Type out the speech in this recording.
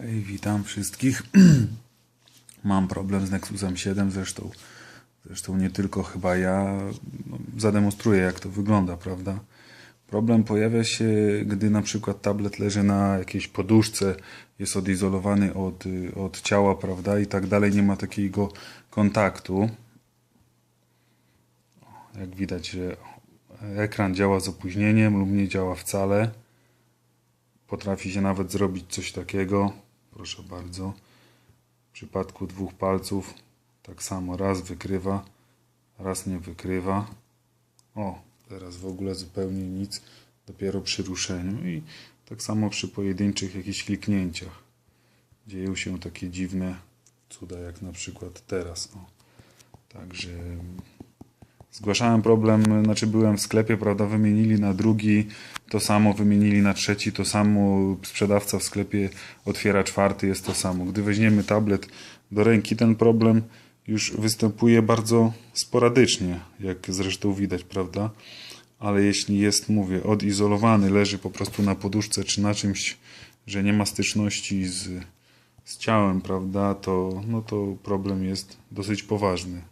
Hej, witam wszystkich. Mam problem z Nexusem 7, zresztą, zresztą nie tylko chyba ja. No, zademonstruję, jak to wygląda, prawda? Problem pojawia się, gdy na przykład tablet leży na jakiejś poduszce, jest odizolowany od, od ciała, prawda? I tak dalej, nie ma takiego kontaktu. Jak widać, że ekran działa z opóźnieniem lub nie działa wcale. Potrafi się nawet zrobić coś takiego. Proszę bardzo. W przypadku dwóch palców tak samo raz wykrywa, raz nie wykrywa. O, teraz w ogóle zupełnie nic, dopiero przy ruszeniu i tak samo przy pojedynczych jakichś kliknięciach. Dzieją się takie dziwne cuda, jak na przykład teraz. O. Także Zgłaszałem problem, znaczy byłem w sklepie, prawda, wymienili na drugi, to samo, wymienili na trzeci, to samo, sprzedawca w sklepie otwiera czwarty, jest to samo. Gdy weźmiemy tablet do ręki, ten problem już występuje bardzo sporadycznie, jak zresztą widać, prawda? Ale jeśli jest, mówię, odizolowany, leży po prostu na poduszce czy na czymś, że nie ma styczności z, z ciałem, prawda, to, no to problem jest dosyć poważny.